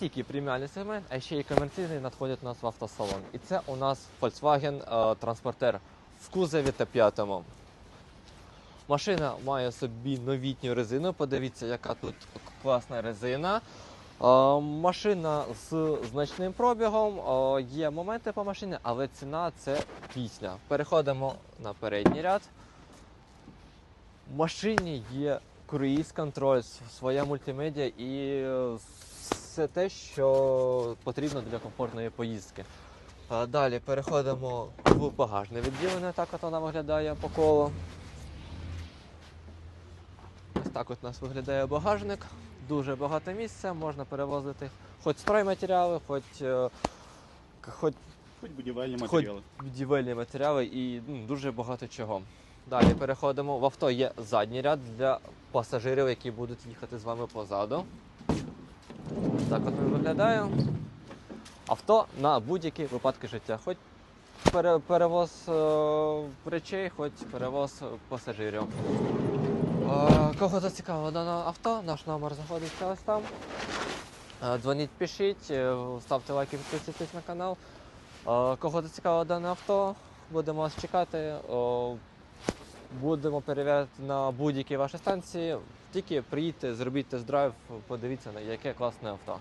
тільки преміальний сегмент, а ще й комерційний надходять у нас в автосалон. І це у нас Volkswagen е, Транспортер в кузові Т5. Машина має собі новітню резину. Подивіться, яка тут класна резина. Е, Машина з значним пробігом. Е, Є моменти по машині, але ціна це пісня. Переходимо на передній ряд. В машині є круїз-контроль, своя мультимедіа і все те, що потрібно для комфортної поїздки. Далі переходимо в багажне відділення, так от вона виглядає по колу. Ось так от у нас виглядає багажник. Дуже багато місця, можна перевозити хоч стройматеріали, хоч, е, хоч Хоч будівельні Хоч- матеріали. будівельні матеріали і ну, дуже багато чого. Далі переходимо. В авто є задній ряд для пасажирів, які будуть їхати з вами позаду. Так от він виглядає. Авто на будь-які випадки життя. Хоч пере- перевоз е, речей, хоч перевоз пасажирів. Е, Кого зацікавило дане авто, наш номер знаходиться ось там. Е, Дзвоніть, пишіть, е, ставте лайки, підписуйтесь на канал. Е, Кого зацікавило дане авто, будемо вас чекати. Будемо перевіряти на будь-які ваші станції. Тільки приїдьте, зробіть тест-драйв, подивіться на яке класне авто.